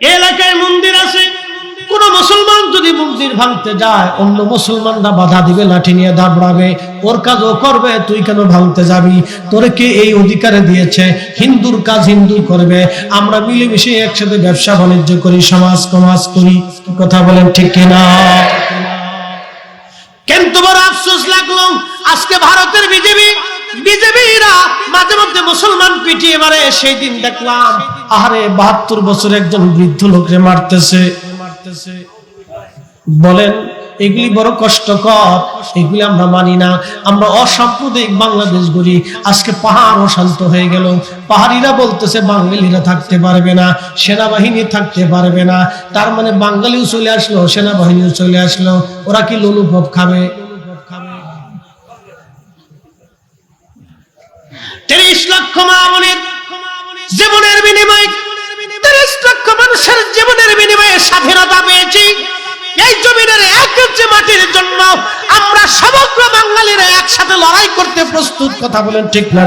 এলাকায় মন্দির আছে, কোন মুসলমান যদি মন্দির ভাঙতে যায়, অন্য মুসলমানরা বাধা দিবে, লাঠি নিয়ে দাবড়াবে, ওর কাজ ও করবে, তুই কেন ভাঙতে যাবি? তোরে কে এই অধিকারে দিয়েছে? হিন্দুর কাজ হিন্দু করবে। আমরা মিলেমিশে একসাথে ব্যবসা বাণিজ্য করি, সমাজ কমাজ করি। কথা বলেন ঠিক কিনা? কিন্তু বড় আফসোস লাগল? আজকে ভারতের বিজেপি বিজেপিরা মাঝে মধ্যে মুসলমান পিটিয়ে মারে, সেই দিন দেখলাম, আহারে, বাহাত্তর বছর একজন বৃদ্ধ লোকরে মারতেছে। বলেন, এগুলি বড় কষ্টকর, এগুলি আমরা মানি না। আমরা অসাম্প্রদায়িক বাংলাদেশ গড়ি, আজকে পাহাড় অশান্ত হয়ে গেল। পাহাড়িরা বলতেছে, বাঙালিরা থাকতে পারবে না, সেনাবাহিনী থাকতে পারবে না। তার মানে বাঙালিও চলে আসলো, সেনাবাহিনীও চলে আসলো। ওরা কি লুলুপপ খাবে? তিরিশ লক্ষ মামনের জীবনের বিনিময়ে, তিরিশ লক্ষ মানুষের জীবনের বিনিময়ে স্বাধীনতা পেয়েছি। এই জমিনের এক ইঞ্চি মাটির জন্য আমরা সমগ্র বাঙালিরা একসাথে লড়াই করতে প্রস্তুত, কথা বলেন ঠিক না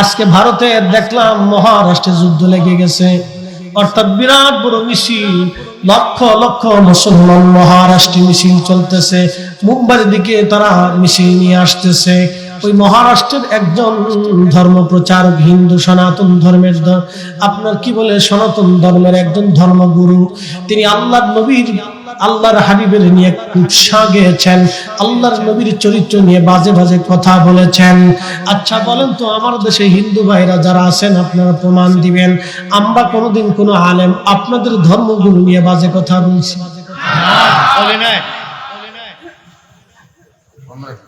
আজকে ভারতে দেখলাম মহারাষ্ট্রে যুদ্ধ লেগে গেছে। অর্থাৎ বিরাট বড় মিছিল, লক্ষ লক্ষ মুসলমান মহারাষ্ট্রে মিছিল চলতেছে। মুম্বাইয়ের দিকে তারা মিছিল নিয়ে আসতেছে। ওই মহারাষ্ট্রের একজন ধর্ম প্রচারক হিন্দু সনাতন ধর্মের আপনার কি বলে সনাতন ধর্মের একজন ধর্মগুরু, তিনি আল্লাহ নবীর, আল্লাহর হাবিবের নিয়ে কুৎসা গেয়েছেন, আল্লাহর নবীর চরিত্র নিয়ে বাজে বাজে কথা বলেছেন। আচ্ছা বলেন তো, আমার দেশে হিন্দু ভাইরা যারা আছেন, আপনারা প্রমাণ দিবেন, আমরা কোনোদিন কোনো আলেম আপনাদের ধর্মগুরু নিয়ে বাজে কথা বলছি?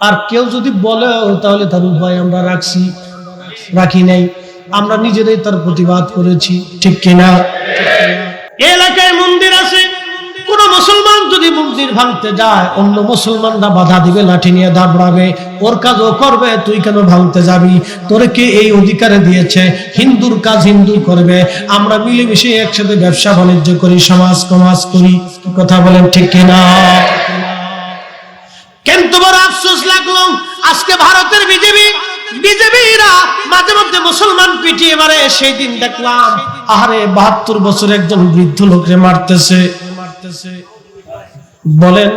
আর কেউ যদি বলে তাহলে তার উপায় আমরা রাখছি। রাখি নাই। আমরা নিজেরাই তার প্রতিবাদ করেছি, ঠিক কিনা? এলাকায় মন্দির আছে। কোন মুসলমান যদি মন্দির ভাঙতে যায়, অন্য মুসলমানরা বাধা দিবে, লাঠি নিয়ে দাবড়াবে। ওর কাজ ও করবে, তুই কেন ভাঙতে যাবি? তোরে কে এই অধিকারে দিয়েছে? হিন্দুর কাজ হিন্দু করবে। আমরা মিলেমিশে একসাথে ব্যবসা বাণিজ্য করি, সমাজ কমাজ করি। কথা বলেন, ঠিক কিনা? কিন্তু বড় আজকে ভারতের বিজেপি, বিজেপিরা মাঝে মধ্যে মুসলমান পিটিয়ে মারে, সেই দিন দেখলাম, আহারে, বাহাত্তর বছর একজন বৃদ্ধ লোকরে মারতেছে। বলেন,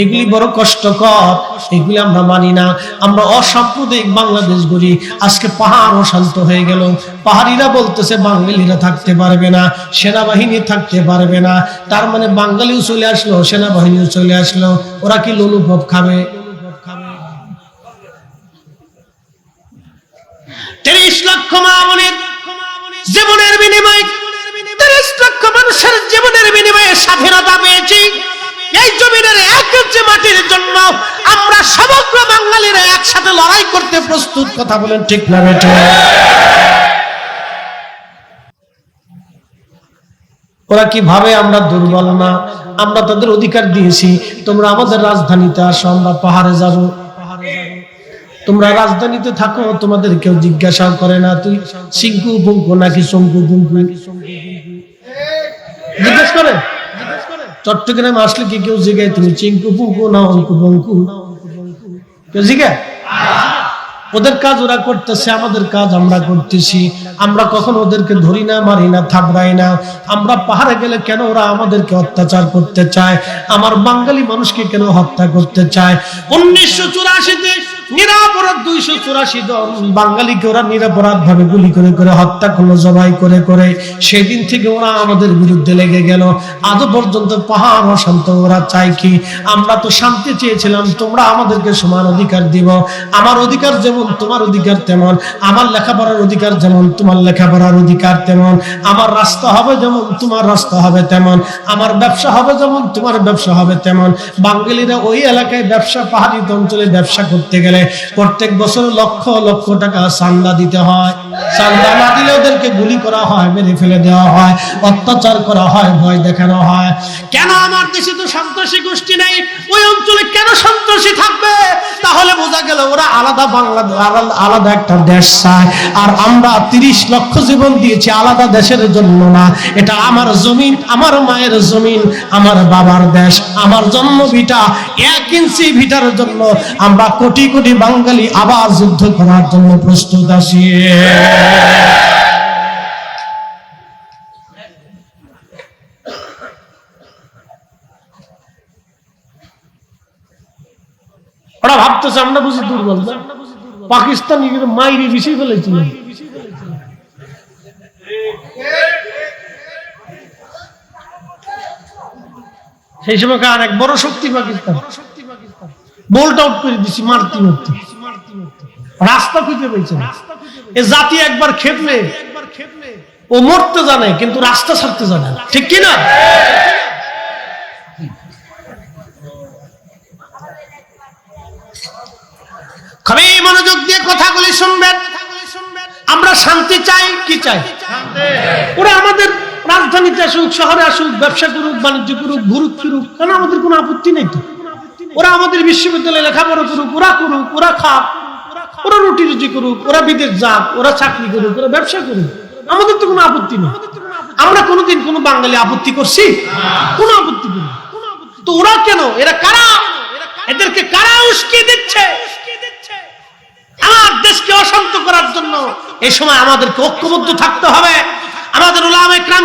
এগুলি বড় কষ্টকর, এগুলি আমরা মানি না। আমরা অসাম্প্রদায়িক বাংলাদেশ গড়ি, আজকে পাহাড় অশান্ত হয়ে গেল। পাহাড়িরা বলতেছে, বাঙালিরা থাকতে পারবে না, সেনাবাহিনী থাকতে পারবে না। তার মানে বাঙালিও চলে আসলো, সেনাবাহিনীও চলে আসলো। ওরা কি লুলুপপ খাবে? তিরিশ লক্ষ মামনের জীবনের বিনিময়ে, তিরিশ লক্ষ মানুষের জীবনের বিনিময়ে স্বাধীনতা পেয়েছি। এই জমিনের এক মাটির জন্য আমরা সমগ্র বাঙালিরা একসাথে লড়াই করতে প্রস্তুত। কথা বলেন ঠিক না ওরা কি ভাবে আমরা দুর্বল না? আমরা তাদের অধিকার দিয়েছি। তোমরা আমাদের রাজধানীতে আসো, আমরা পাহাড়ে যাব। তোমরা রাজধানীতে থাকো, তোমাদের কেউ জিজ্ঞাসা করে না, তুই সিংকু পুঙ্কু নাকি শঙ্কু পুঙ্কু জিজ্ঞেস করে। চট্টগ্রামে আসলে কি কেউ জিজ্ঞায় তুমি চিঙ্কু পুঙ্কু না অঙ্কু পঙ্কু কেউ জিজ্ঞায় ওদের কাজ ওরা করতেছে, আমাদের কাজ আমরা করতেছি। আমরা কখন ওদেরকে ধরি না, মারি না, থাবড়াই না। আমরা পাহাড়ে গেলে কেন ওরা আমাদেরকে অত্যাচার করতে চায়? আমার বাঙালি মানুষকে কেন হত্যা করতে চায়? উনিশশো চুরাশিতে নিরাপরাধ দুইশো চুরাশি জন বাঙালিকে ওরা নিরাপরাধ ভাবে গুলি করে করে হত্যা করল, জবাই করে করে। সেদিন থেকে ওরা আমাদের বিরুদ্ধে লেগে গেল। আজও পর্যন্ত পাহাড় অশান্ত, ওরা চায় কি? আমরা তো শান্তি চেয়েছিলাম, তোমরা আমাদেরকে সমান অধিকার দিব। আমার অধিকার যেমন, তোমার অধিকার তেমন। আমার লেখাপড়ার অধিকার যেমন, তোমার লেখাপড়ার অধিকার তেমন। আমার রাস্তা হবে যেমন, তোমার রাস্তা হবে তেমন। আমার ব্যবসা হবে যেমন, তোমার ব্যবসা হবে তেমন। বাঙালিরা ওই এলাকায় ব্যবসা, পাহাড়ি অঞ্চলে ব্যবসা করতে গেলে প্রত্যেক বছর লক্ষ লক্ষ টাকা চান্দা দিতে হয়। চান্দা না দিলে ওদেরকে গুলি করা হয়, মেরে ফেলে দেওয়া হয়, অত্যাচার করা হয়, ভয় দেখানো হয়। কেন আমার দেশে তো সন্ত্রাসী গোষ্ঠী নেই? ওই অঞ্চলে কেন সন্ত্রাসী থাকবে? ওরা আলাদা বাংলাদেশ আলাদা- একটা দেশ চায়। আর আমরা তিরিশ লক্ষ জীবন দিয়েছি, আলাদা দেশের জন্য না। এটা আমার জমিন, আমার মায়ের জমিন, আমার বাবার দেশ, আমার জন্ম ভিটা এক ইঞ্চি ভিটার জন্য। আমরা কোটি কোটি বাঙালি আবার যুদ্ধ করার জন্য প্রস্তুত আছি। ওরা ভাবতেছে, আমরা বুঝি দুর্বল পাকিস্তান মাইরি বেশি ফেলেছিল। সেই সময় আর এক বড় শক্তি পাকিস্তান। বোল্ট আউট করে দিছি মারতি মারতি। রাস্তা খুঁজে পেয়েছে। এ জাতি একবার খেপলে, ও মরতে জানে, কিন্তু রাস্তা ছাড়তে জানে। ঠিক কি না মনোযোগ দিয়ে কথাগুলি শুনবেন। আমরা শান্তি চাই কি চাই? ওরা আমাদের রাজধানীতে আসুক শহরে আসুক ব্যবসা করুক বাণিজ্য করুক ঘুরুক ফিরুক কেন আমাদের কোনো আপত্তি নেই তো? ওরা আমাদের বিশ্ববিদ্যালয়ে লেখাপড়া করুক ওরা করুক ওরা খাক ওরা রুটি রুজি করুক ওরা বিদেশ যাক ওরা চাকরি করুক ওরা ব্যবসা করুক আমাদের তো কোনো আপত্তি নেই। আমরা কোনোদিন কোনো বাঙালি আপত্তি করছি? কোনো আপত্তি করি। তো ওরা কেন? এরা কারা? এদেরকে কারা উস্কে দিচ্ছে? আমার দেশকে অশান্ত করার জন্য এই সময় আমাদেরকে ঐক্যবদ্ধ থাকতে হবে। আমাদের ওলামে ক্রাম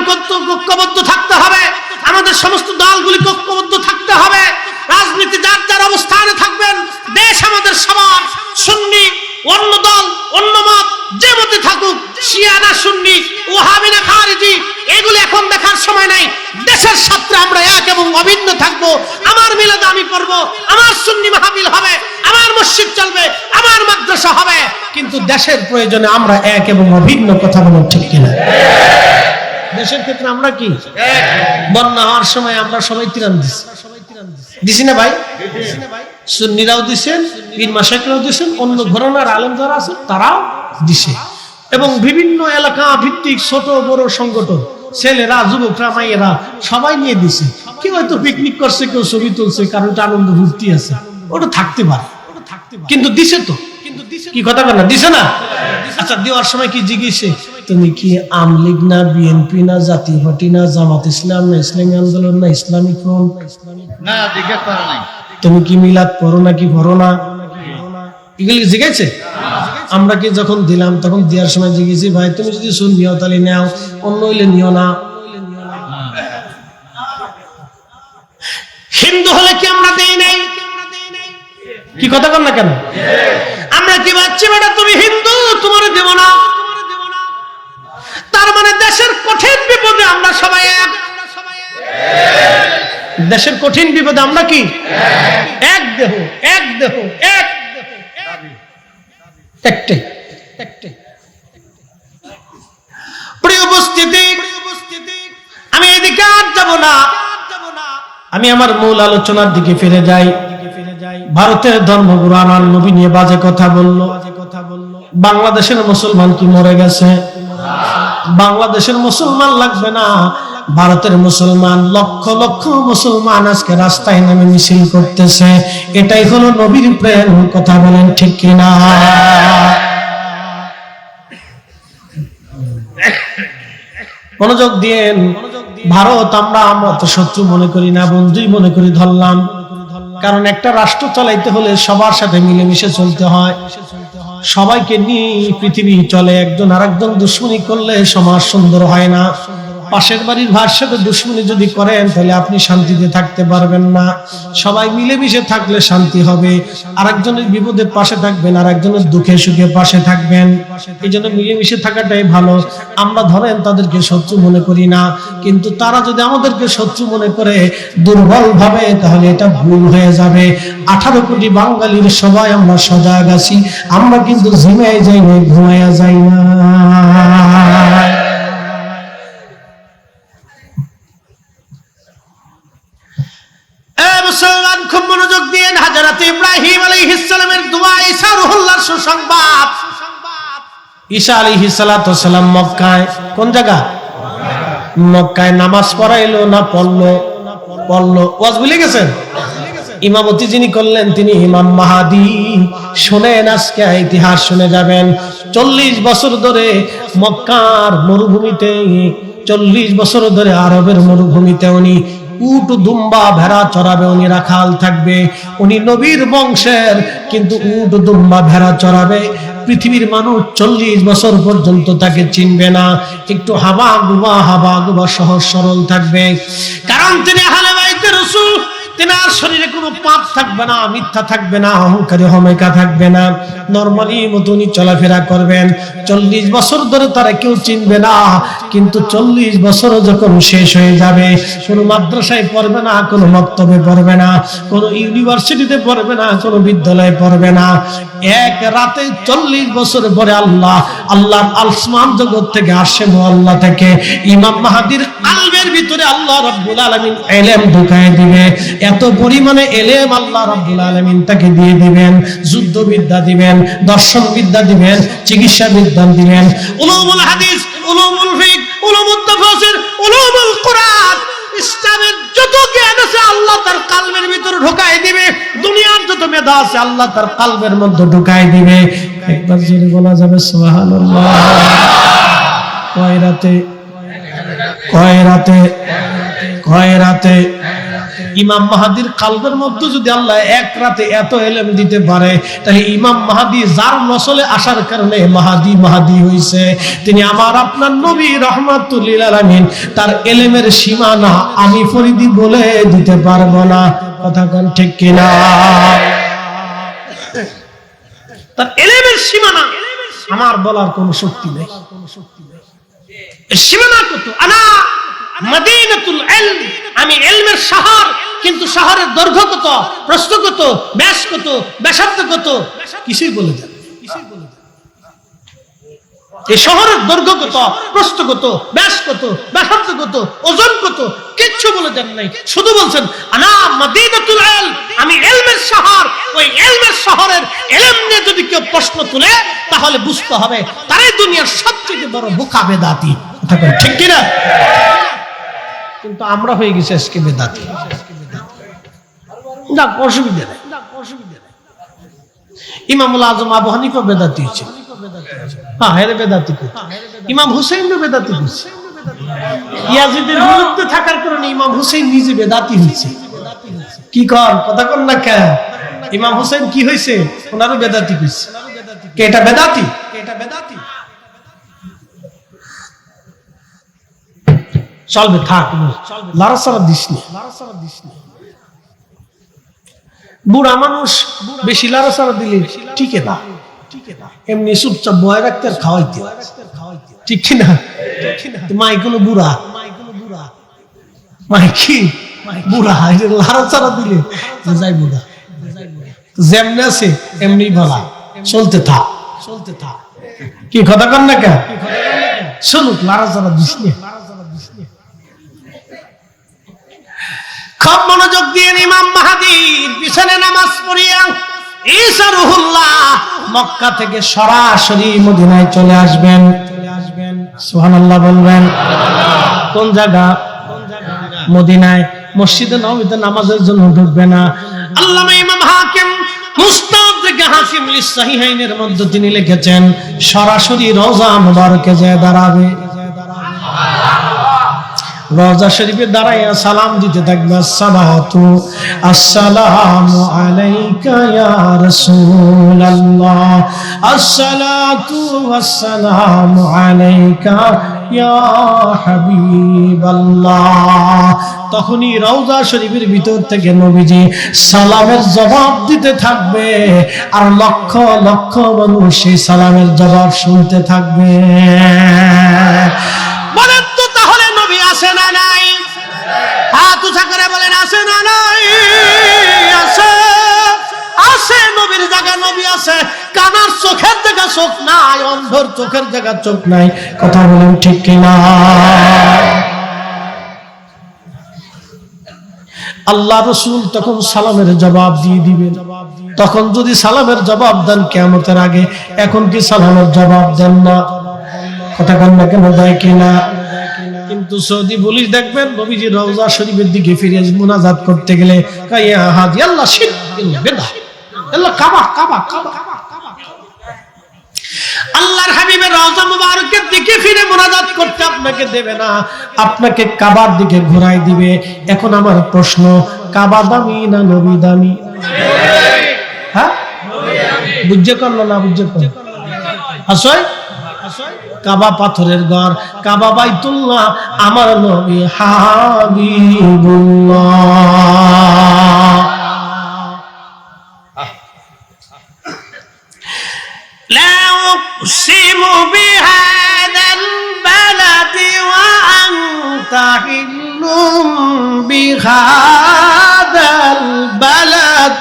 ঐক্যবদ্ধ থাকতে হবে। আমাদের সমস্ত দলগুলিকে ঐক্যবদ্ধ থাকতে হবে। রাজনীতি যার যার অবস্থানে থাকবেন, দেশ আমাদের সবার, সুন্নি, অন্য দল, অন্য মত, যে মতে থাকুক শিয়ানা সুন্নি ওহাবি না খারিজি, এগুলো এখন দেখার সময় নাই। দেশের সাথে আমরা এক এবং অভিন্ন থাকব। আমার মিলাদ আমি করব আমার সুন্নি মাহফিল হবে আমার মসজিদ চলবে আমার হবে। কিন্তু দেশের প্রয়োজনে আমরা এক এবং অভিন্ন কথা বলুন ঠিক কিনা? দেশের ক্ষেত্রে আমরা কি? বন্যা হওয়ার সময় আমরা সবাই তিরান দিছি। দিছি না ভাই? সুন্নিরাও দিছেন দিছেন, অন্য ঘরানার আলেম যারা তারাও দিছে। এবং বিভিন্ন এলাকা ভিত্তিক ছোট বড় সংগঠন, ছেলেরা, যুবকরা মাইয়েরা সবাই নিয়ে দিছে। কেউ হয়তো পিকনিক করছে, কেউ ছবি তুলছে কারণ আনন্দ ফুর্তি আছে। ওটা থাকতে পারে। কিন্তু দিছে তো। কি কথা বলে দিছে না? আচ্ছা দেওয়ার সময় কি জিজ্ঞেসে তুমি কি আমলিগ না বিএনপি না জাতীয় পার্টি না জামাত ইসলাম না ইসলামী আন্দোলন না ইসলামিক ফ্রন্ট? না জিজ্ঞেস করা নাই। তুমি কি মিলাদ পড়ো না কি পড়ো না? এগুলি জিজ্ঞেছে আমরা কি যখন দিলাম তখন দেওয়ার সময় জিজ্ঞেসি ভাই তুমি যদি শুন নিও তাহলে নাও অন্য হইলে নিও না। হিন্দু হলে কি আমরা দেই নাই? কি কথা বল না কেন? আমরা কি ভাবছি বেটা, তুমি হিন্দু, তোমার দেব না। তার মানে দেশের কঠিন বিপদে আমরা সবাই এক। দেশের কঠিন বিপদে আমরা কি? এক দেহ এক দেহ, এক একটাই একটাই প্রিয় উপস্থিতি, আমি এদিকে আর যাব না। আমি আমার মূল আলোচনার দিকে ফিরে যাই। ভারতের ধর্মগুরু আমার নবী নিয়ে বাজে কথা বলল। বাংলাদেশের মুসলমান কি মরে গেছে? বাংলাদেশের মুসলমান লাগবে না। ভারতের মুসলমান লক্ষ লক্ষ মুসলমান আজকে রাস্তায় নেমে মিছিল করতেছে। এটাই হলো নবীর প্রেম, কথা বলেন ঠিক কিনা? মনোযোগ দিয়েন। ভারত আমরা আমরা তো শত্রু মনে করি না, বন্ধুই মনে করি ধরলাম। কারণ একটা রাষ্ট্র চালাইতে হলে সবার সাথে মিলেমিশে চলতে হয়। সবাইকে নিয়ে পৃথিবী চলে, একজন আরেকজন দুশ্মনী করলে সমাজ সুন্দর হয় না। পাশের বাড়ির ভাইয়ের সাথে দুশ্মনী যদি করেন, তাহলে আপনি শান্তিতে থাকতে পারবেন না। সবাই মিলেমিশে থাকলে শান্তি হবে। আরেকজনের বিপদে পাশে থাকবেন আর একজনের দুঃখে সুখে পাশে থাকবেন। এই জন্য মিলেমিশে থাকাটাই ভালো। আমরা ধরেন তাদেরকে শত্রু মনে করি না, কিন্তু তারা যদি আমাদেরকে শত্রু মনে করে দুর্বল ভাবে তাহলে এটা ভুল হয়ে যাবে। আঠারো কোটি বাঙালির সবাই আমরা সজাগ আছি। আমরা কিন্তু ঝিমায় যাই না ঘুমাইয়া যাই না। খুব মনোযোগ দিয়ে হাজারাতে ইব্রাহিম আলাইহিস সালামের দোয়া ঈসা রুহুল্লাহর সুসংবাদ। আলাইহিস সালাতু সালাম মক্কায়, কোন জায়গা? মক্কায় নামাজ পড়াইলো না পড়ল? পড়ল। ওয়াজ ভুলে গেছেন? ইমামতি যিনি করলেন তিনি ইমাম মাহাদি। শোনেন আজকে, ইতিহাস শুনে যাবেন। চল্লিশ বছর ধরে মক্কার মরুভূমিতে, চল্লিশ বছর ধরে আরবের মরুভূমিতে উনি উট দুম্বা ভেড়া চড়াবে, উনি রাখাল থাকবে। উনি নবীর বংশের, কিন্তু উট দুম্বা ভেড়া চড়াবে। পৃথিবীর মানুষ চল্লিশ বছর পর্যন্ত তাকে চিনবে না। একটু হাবা গুবা হাবা গুবা সহজ সরল থাকবে। কারণ তিনি হালে বাইতে রসুল। তেনার শরীরে কোনো পাপ থাকবে না, মিথ্যা থাকবে না, অহংকারী হমেকা থাকবে না। নর্মালি মতনই চলাফেরা করবেন। চল্লিশ বছর ধরে তারা কেউ চিনবে না, কিন্তু চল্লিশ বছর যখন শেষ হয়ে যাবে, কোনো মাদ্রাসায় পড়বে না, কোনো মক্তবে পড়বে না, কোনো ইউনিভার্সিটিতে পড়বে না, কোনো বিদ্যালয়ে পড়বে না। এক রাতে চল্লিশ বছর পরে আল্লাহ আল্লাহ আলসমান জগৎ থেকে আসে আল্লাহ থেকে ইমাম মাহাদির কালবের ভিতরে আল্লাহ রব্বুল আলমিন এলেম ঢুকায় দিবে। এত পরিমাণে এলেম আল্লাহ রব্বুল আলমিন তাকে দিয়ে দিবেন যুদ্ধ বিদ্যা দিবেন দর্শন বিদ্যা দিবেন চিকিৎসা বিদ্যা দিবেন। উলুমুল হাদিস, উলুমুল ফিক তাফসীর, উলুমুল ইসলামের যত জ্ঞান আছে আল্লাহ তার দিবে, দুনিয়ার যত মেধা আছে আল্লাহ তার মধ্যে দিবে। একবার জোরে বলা যাবে, সুবহানাল্লাহ। কয় রাতে? কয় রাতে? কয় রাতে? ইমাম মাহাদির কালবের মধ্যে যদি আল্লাহ এক রাতে এত এলেম দিতে পারে, তাহলে ইমাম মাহাদি যার নসলে আসার কারণে মাহাদি মাহাদি হইছে। তিনি আমার আপনার নবী রহমাতুল্লিল আলামিন, তার এলেমের সীমানা আমি ফরিদি বলে দিতে পারব না। কথা কোন ঠিক কিনা? তার এলেমের সীমানা আমার বলার কোনো শক্তি নেই। সীমানা কত? আনা মদিনাতুল ইলম, আমি ইলমের শহর কিন্তু শহরের দৈর্ঘ্য কত, প্রস্থ কত, ব্যাস কত, ব্যাসার্ধ কত? কিছুই বলে দেন এই শহরের দৈর্ঘ্য কত কত, ব্যাস কত, ব্যাসার্ধ কত, ওজন কত? কিচ্ছু বলে দেন নাই। শুধু বলছেন, আনা আমি শহর, ওই শহরের নিয়ে যদি কেউ প্রশ্ন তুলে, তাহলে বুঝতে হবে তারাই দুনিয়ার সবচেয়ে বড় বোকা বেদাতি। ঠিক কিনা? কিন্তু আমরা হয়ে গেছি আজকে বেদাতি। না, অসুবিধা নেই। ইমামুল আজম আবু হানিফা বেদাতি হ্যাঁ হেরে বেদাতি ইমাম হুসেন বেদাতি ইয়াজিদের বিরুদ্ধে থাকার কারণে ইমাম হুসেন নিজে বেদাতি কি কর, কথা কর না কে ইমাম হুসেন কি হয়েছে? ওনারও বেদাতি হয়েছে কে এটা বেদাতি? এটা বেদাতি চলবে, থাক লারাসারা দিস নি। বুড়া মানুষ বেশি লারাসারা দিলে টিকে না। এমনি চুপচাপ বয় রাখতে খাওয়াইতে। ঠিক কিনা? মাই কোনো বুড়া। মাই কি? বুড়া লাড়াচাড়া দিলে যাই বুড়া। যেমনি আছে এমনি বলা। চলতে থাক। চলতে থাক কি কথা কন না কে চলুক, লাড়াচাড়া দিস নে। খুব মনোযোগ দিয়ে ইমাম মাহাদির পিছনে নামাজ পড়িয়া ঈসা রুহুল্লাহ মক্কা থেকে সরাসরি মদিনায় চলে আসবেন। সুবহানাল্লাহ বলবেন, কোন জায়গা? মদিনায়। মসজিদে নবীতে নামাজের জন্য ঢুকবে না। আল্লামা ইমাম হাকিম, মুস্তাদ থেকে হাকিম লিসাহিহাইনের মধ্যে তিনি লিখেছেন, সরাসরি রওজা মুবারকে যায় দাঁড়াবে। রওজা শরীফে দাঁড়াইয়া সালাম দিতে থাকবে। আসসালাতু আসসালামু আলাইকা ইয়া রাসূলুল্লাহ। আসসালাতু ওয়াসসালামু আলাইকা ইয়া হাবিবাল্লাহ। তখনই রওজা শরীফের ভিতর থেকে নবীজি সালামের জবাব দিতে থাকবে। আর লক্ষ লক্ষ মানুষ সেই সালামের জবাব শুনতে থাকবে। বলেন আসে না নাই? হাত উঁচা করে বলেন, আসে না নাই? আসে। আসে, নবীর জায়গা নবী আছে কানার চোখের জায়গা চোখ নাই, অন্ধর চোখের জায়গা চোখ নাই। কথা বলেন ঠিক কিনা? আল্লাহ রসুল তখন সালামের জবাব দিয়ে দিবেন। তখন যদি সালামের জবাব দেন কেমতের আগে, এখন কি সালামের জবাব দেন না? কথা কেন দেয় কিনা? কিন্তু সৌদি পুলিশ দেখবেন, নবীজি রওজা শরীফের দিকে ফিরে মুনাজাত করতে গেলে। কাইয়া হাজি, আল্লাহ শির ইল্লা বেদা। আল্লাহ কাবা কাবা কাবা আল্লাহর হাবিবের রওজা মুবারকের দিকে ফিরে মুনাজাত করতে আপনাকে দেবে না। আপনাকে কাবার দিকে ঘোরাই দিবে। এখন আমার প্রশ্ন, কাবা দামি না নবী দামি? হ্যাঁ? বুঝছে করল না বুঝছে করল? আসয় কাবা পাথরের ঘর, কাবা বাইতুল্লাহ, আমার নবী হাবিবুল্লাহ। أقسم بهذا البلد وأنت حل بهذا البلد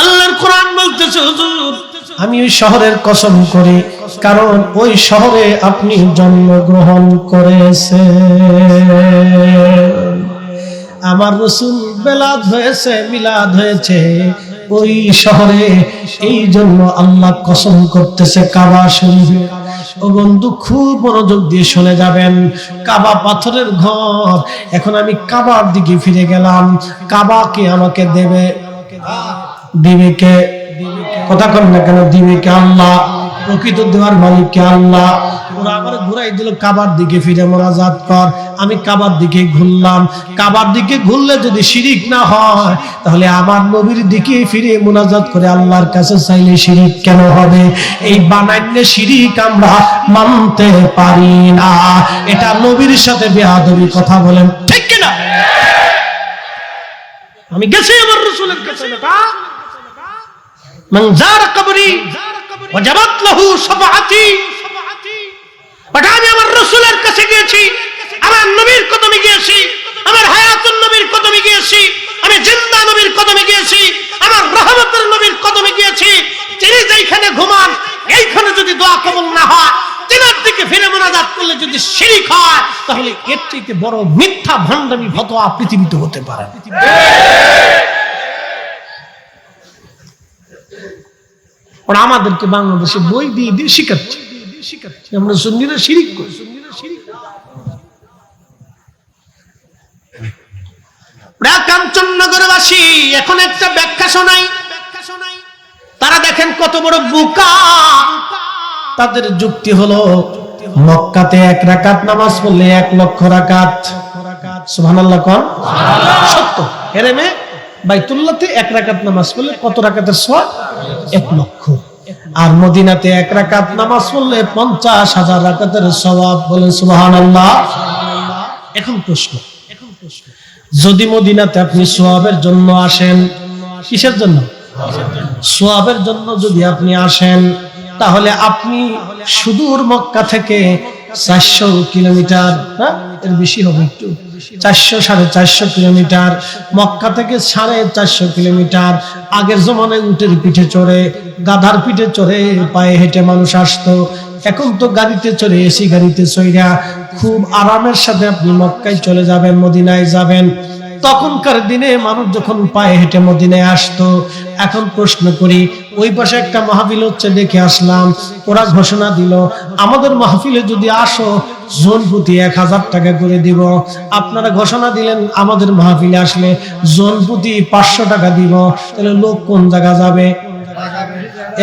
আল্লাহর কোরআন বলতেছে, হুজুর আমি ওই শহরের কসম করি, কারণ ওই শহরে আপনি জন্মগ্রহণ করেছে আমার রসুল বেলাদ হয়েছে, মিলাদ হয়েছে, ওই শহরে এই জন্য আল্লাহ কসম করতেছে কাবা শরীফে। ও বন্ধু, খুব মনোযোগ দিয়ে শুনে যাবেন, কাবা পাথরের ঘর। এখন আমি কাবার দিকে ফিরে গেলাম। কাবাকে আমাকে দেবে দিবিকে কথা কন না কেন দিবিকে আল্লাহ, প্রকৃত দেওয়ার আল্লাহ। চাইলে শিরিক কেন হবে? এই আমরা মানতে পারি না। এটা নবীর সাথে বেয়াদবি কথা বলেন, ঠিক কিনা? আমি গেছি আমার রসুলের কাছে মঞ্জার কবরি ওয়াজাবাত লাহু সাফাআতি ওটা আমি আমার রসুলের কাছে গিয়েছি, আমার নবীর কদমে গিয়েছি, আমার হায়াতুন নবীর কদমে গিয়েছি, আমি জিন্দা নবীর কদমে গিয়েছি, আমার রহমতের নবীর কদমে গিয়েছি। তিনি যেইখানে ঘুমান, এইখানে যদি দোয়া কবুল না হয়, তিনার দিকে ফিরে মোনাজাত করলে যদি শিরিক হয়, তাহলে এর চাইতে বড় মিথ্যা ভণ্ডামি ফতোয়া পৃথিবীতে হতে পারে। ওরা আমাদেরকে বাংলাদেশে বই দিয়ে দিয়ে শিখাচ্ছে। আমরা শিরিক করি। কাঞ্চননগরবাসী, এখন একটা ব্যাখ্যা শোনাই। তারা দেখেন কত বড় বুকা। তাদের যুক্তি হলো, মক্কাতে এক রাকাত নামাজ পড়লে এক লক্ষ রাকাত। সুবহানাল্লাহ কোন। সত্য। বাইতুল্লাহতে এক রাকাত নামাজ পড়লে কত রাকাতের সওয়াব? এক লক্ষ। আর মদিনাতে এক রাকাত নামাজ পড়লে পঞ্চাশ হাজার রাকাতের সওয়াব বলে প্রশ্ন এখন প্রশ্ন, যদি মদিনাতে আপনি সোয়াবের জন্য আসেন, কিসের জন্য? সোয়াবের জন্য যদি আপনি আসেন, তাহলে আপনি সুদূর মক্কা থেকে চারশো কিলোমিটার হ্যাঁ? এর বেশি হবে একটু। চারশো সাড়ে চারশো কিলোমিটার, মক্কা থেকে সাড়ে চারশো কিলোমিটার, আগের জমানায় উটের পিঠে চড়ে, গাধার পিঠে চড়ে, পায়ে হেঁটে মানুষ আসতো। এখন তো গাড়িতে চড়ে, এসি গাড়িতে চড়িয়া খুব আরামের সাথে আপনি মক্কায় চলে যাবেন, মদিনায় যাবেন। তখনকার দিনে মানুষ যখন পায়ে হেঁটে মদিনায় আসতো, এখন প্রশ্ন করি, ওই পাশে একটা মাহফিল হচ্ছে দেখে আসলাম, ওরা ঘোষণা দিল, আমাদের মাহফিলে যদি আসো জোন প্রতি এক হাজার টাকা করে দিব। আপনারা ঘোষণা দিলেন, আমাদের মাহফিলে আসলে জোন প্রতি পাঁচশো টাকা দিব। তাহলে লোক কোন জায়গা যাবে?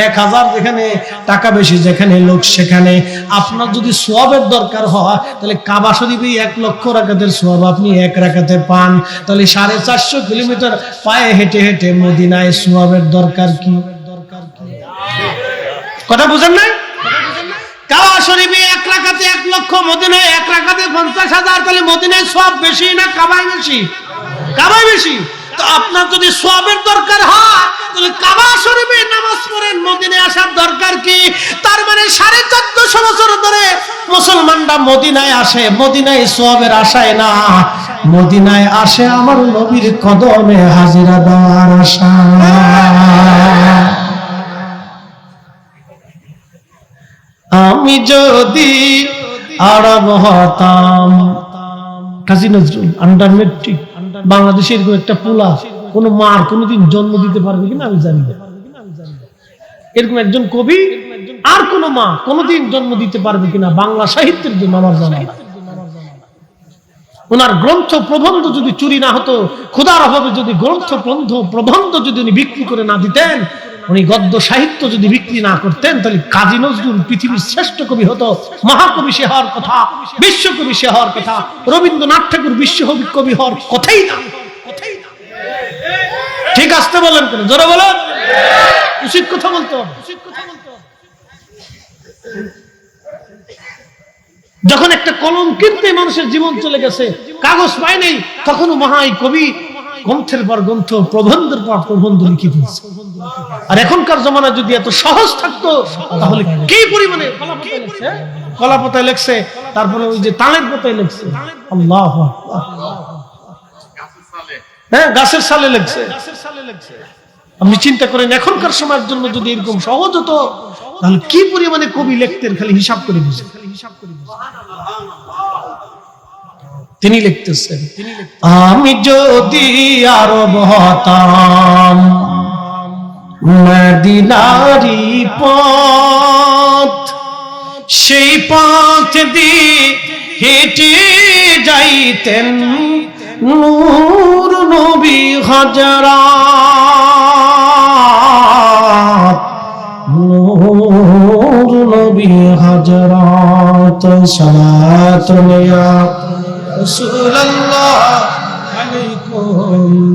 এক হাজার যেখানে টাকা বেশি, যেখানে লোক সেখানে। আপনার যদি সোয়াবের দরকার হয়, তাহলে কাবা শরীফে এক লক্ষ রাকাতের সোয়াব আপনি এক রাকাতে পান। তাহলে সাড়ে চারশো কিলোমিটার পায়ে হেঁটে হেঁটে মদিনায় সোয়াবের দরকার কি? কথা বুঝেন নাই কাবা শরীফে এক রাকাতে এক লক্ষ, মদিনায় এক রাকাতে পঞ্চাশ হাজার, তাহলে মদিনায় সব বেশি না কাবায় বেশি? কাবায় বেশি? তো আপনার যদি সবের দরকার হয়, তাহলে কাবা শরীফে নামাজ পড়েন মদিনে আসার দরকার কি? তার মানে সাড়ে চোদ্দশো বছর ধরে মুসলমানরা মদিনায় আসে, মদিনায় সবের আশায় না। মদিনায় আসে আমার নবীর কদমে হাজিরা দেওয়ার আশা। আমি যদি আরব হতাম, কাজী নজরুল আন্ডার মেট্রিক বাংলাদেশের এরকম একটা পোলা, কোন মার কোনোদিন জন্ম দিতে পারবে কিনা আমি জানি না। এরকম একজন কবি আর কোন মা কোনোদিন জন্ম দিতে পারবে কিনা বাংলা সাহিত্যের জন্য আমার জানা ওনার গ্রন্থ প্রবন্ধ যদি চুরি না হতো, খোদার অভাবে যদি গ্রন্থ প্রবন্ধ প্রবন্ধ যদি উনি বিক্রি করে না দিতেন উনি গদ্য সাহিত্য যদি বিক্রি না করতেন, তাহলে কাজী নজরুল পৃথিবীর শ্রেষ্ঠ কবি হতো, মহাকবি সে হওয়ার কথা, বিশ্বকবি সে হওয়ার কথা, রবীন্দ্রনাথ ঠাকুর বিশ্ব কবি হওয়ার কথাই না। ঠিক আসতে বলেন কেন? জোরে বলেন। উচিত কথা বলতে উচিত কথা যখন একটা কলম কিনতে মানুষের জীবন চলে গেছে, কাগজ পায় নাই, তখনও মহাই কবি গ্রন্থের পর গ্রন্থ, প্রবন্ধের পর প্রবন্ধ লিখে ফেলছে আর এখনকার জমানা যদি এত সহজ থাকতো, তাহলে কি পরিমাণে কলাপাতায় লেখছে? লেখছে তারপরে ওই যে তালের পাতায় লেখছে। আল্লাহ হ্যাঁ গাছের সালে লেখছে। আপনি চিন্তা করেন, এখনকার সময়ের জন্য যদি এরকম সহজ হতো, তাহলে কি পরিমাণে কবি লিখতেন, খালি হিসাব করে বুঝে তিনি লিখতেছেন আমি যদি আরব হতাম মদিনারি পথ, সেই পথ দিয়ে হেঁটে যাইতেন নূর নবী হাজারা। নূর নবী হাজারাত সালাত রাসূলুল্লাহ আলাইকুম।